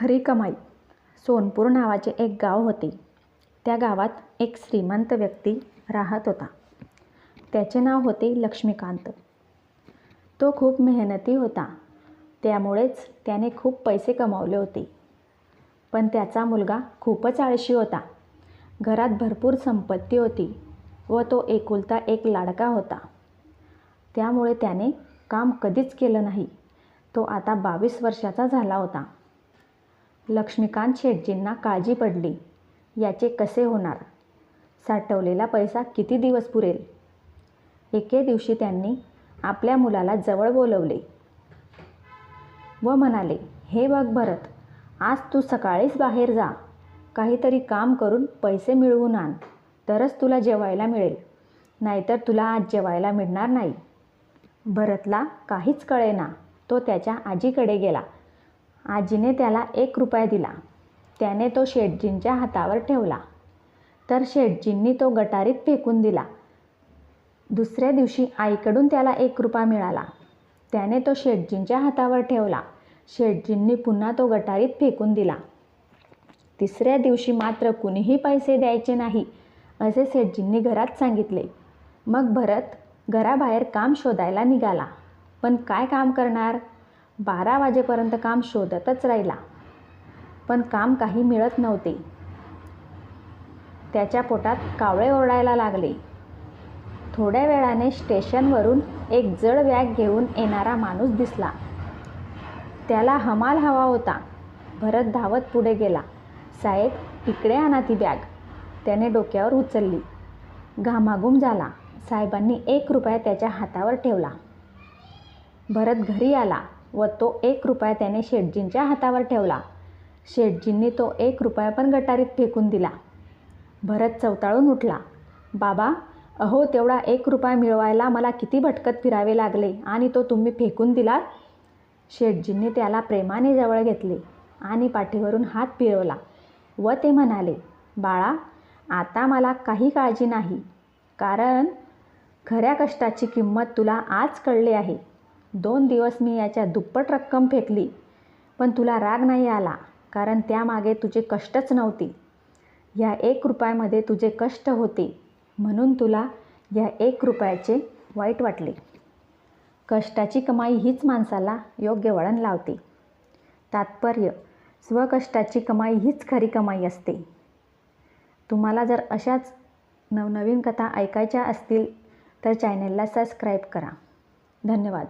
खरी कमाई. सोनपूर नावाचे एक गाव होते. त्या गावात एक श्रीमंत व्यक्ती राहत होता. त्याचे नाव होते लक्ष्मीकांत. तो खूप मेहनती होता. त्यामुळेच त्याने खूप पैसे कमावले होते. पण त्याचा मुलगा खूपच आळशी होता. घरात भरपूर संपत्ती होती व तो एकुलता एक लाडका होता. त्यामुळे त्याने काम कधीच केलं नाही. तो आता बावीस वर्षाचा झाला होता. लक्ष्मीकांत शेटजींना काळजी पडली. याचे कसे होणार? साठवलेला पैसा किती दिवस पुरेल? एके दिवशी त्यांनी आपल्या मुलाला जवळ बोलवले व म्हणाले हे बघ भरत आज तू सकाळीच बाहेर जा. काहीतरी काम करून पैसे मिळवून आण. तरच तुला जेवायला मिळेल. नाहीतर तुला आज जेवायला मिळणार नाही. भरतला काहीच कळेना. तो त्याच्या आजीकडे गेला. आजीने त्याला एक रुपया दिला. त्याने तो शेटजींच्या हातावर ठेवला. तर शेटजींनी तो गटारीत फेकून दिला. दुसऱ्या दिवशी आईकडून त्याला एक रुपया मिळाला. त्याने तो शेटजींच्या हातावर ठेवला. शेटजींनी पुन्हा तो गटारीत फेकून दिला. तिसऱ्या दिवशी मात्र कुणीही पैसे द्यायचे नाही असे शेटजींनी घरात सांगितले. मग भरत घराबाहेर काम शोधायला निघाला. पण काय काम करणार? बारा वाजेपर्यंत काम शोधतच राहिला. पण काम काही मिळत नव्हते. त्याच्या पोटात कावळे ओरडायला लागले. थोड्या वेळाने स्टेशनवरून एक जड बॅग घेऊन येणारा माणूस दिसला. त्याला हमाल हवा होता. भरत धावत पुढे गेला. साहेब इकडे आणा ती बॅग. त्याने डोक्यावर उचलली. घामाघूम झाला. साहेबांनी एक रुपया त्याच्या हातावर ठेवला. भरत घरी आला. व तो एक रुपया त्याने शेटजींच्या हातावर ठेवला. शेटजींनी तो एक रुपया पण गटारीत फेकून दिला. भरत चवताळून उठला. बाबा अहो तेवढा एक रुपया मिळवायला मला किती भटकत फिरावे लागले आणि तो तुम्ही फेकून दिलात? शेटजींनी त्याला प्रेमाने जवळ घेतले आणि पाठीवरून हात फिरवला व ते म्हणाले बाळा आता मला काही काळजी नाही कारण खऱ्या कष्टाची किंमत तुला आज कळली आहे. दोन दिवस मी याच्या दुप्पट रक्कम फेकली पण तुला राग नाही आला कारण त्यामागे तुझे कष्टच नव्हते. ह्या एक रुपयामध्ये तुझे कष्ट होते म्हणून तुला या एक रुपयाचे वाईट वाटले. कष्टाची कमाई हीच माणसाला योग्य वळण लावते. तात्पर्य स्वकष्टाची कमाई हीच खरी कमाई असते. तुम्हाला जर अशाच नवनवीन कथा ऐकायच्या असतील तर चॅनलला सबस्क्राईब करा. धन्यवाद.